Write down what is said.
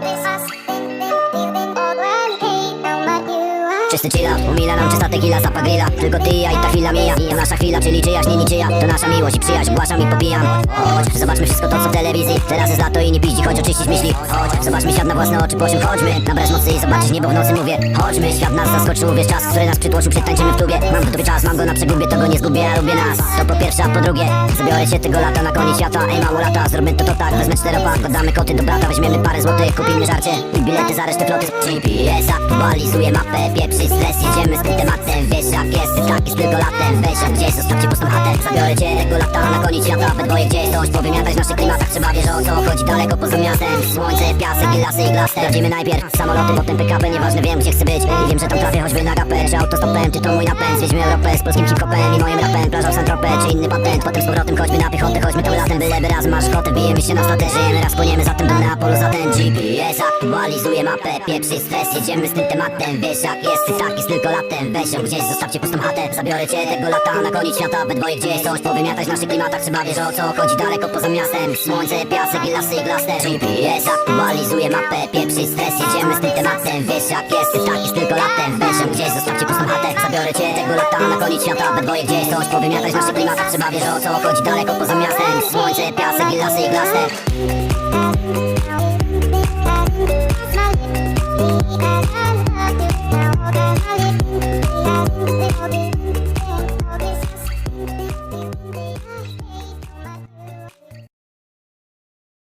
this us. Wszyscy chilla Umila nam czysta tequila, zapach Tylko ty i ja i ta chwila mija. To nasza chwila, czyli czyjaś, nie niczyja. To nasza miłość i przyjaźń, ogłaszam i popijam. Chodź, zobaczmy wszystko to co w telewizji. Teraz jest lato i nie piździ, chodź oczyścić myśli. Chodź, zobaczmy świat na własne oczy, po czym chodźmy. Nabrać mocy i zobaczyć niebo w nocy mówię. Chodźmy, świat nas zaskoczył, wiesz czas, który nas przytłoczył Przetańczymy w tubie, mam w dupie czas, mam go na przegubie To go nie zgubię, ja lubię nas. To po pierwsze, a po drugie Zabiorę się tego lata na koniec świata. Ej mało lata, zrobimy to to tak Wezmę czteropak, oddamy koty do brata Weźmiemy parę złotych, kupimy żarcie. I bilety za resztę floty GPS aktualizuje mapę Pieprzy stres, z tym tematem. Wiesz jak jest, tak jest tylko latem. Weź jak gdzieś, zostawcie pustą chatę Zabiorę cię tego lata na koniec świata We dwoje gdzieś. Coś powymiatać w naszych klimatach. Trzeba wiesz o co chodzi daleko poza miastem. Słońce, piasek i lasy i glas Sprawdzimy najpierw samoloty, potem PKP Nieważne wiem gdzie chcę być. I wiem, że tam trafię choćby na gapę Czy autostopem, ty to mój napęd? Zwiedźmy Europę z polskim hip-hopem i moim rapem. Plażą Santropę, czy inny patent? Potem z powrotem chodźmy na piechotę Chodźmy tam byleby raz masz kotę Bijemy się na statę, żyjemy raz, płyniemy zatem do Neapolu Za ten GPS aktualizuje mapę Pieprzy stres, jedziemy z tym tematem. Wiesz jak jest, tak jest tylko latem. Weź ją gdzieś, zostawcie pustą chatę. Zabiorę cię tego lata na koniec świata. We dwoje gdzieś coś powymiatać w naszych klimatach. Trzeba wiesz o co chodzi daleko poza miastem. Słońce, piasek i lasy i glaster. GPS aktualizuje mapę Pieprzy stres, jedziemy z tym tematem. Wiesz jak jest, tak jest tylko latem. Weź ją gdzieś, zostawcie chatę Zabiorę cię tego lata na koniec świata. We dwoje gdzieś coś powymiatać w naszych klimatach Trzeba wiesz o co chodzi daleko poza miastem. Słońce, piasek i lasy i glaster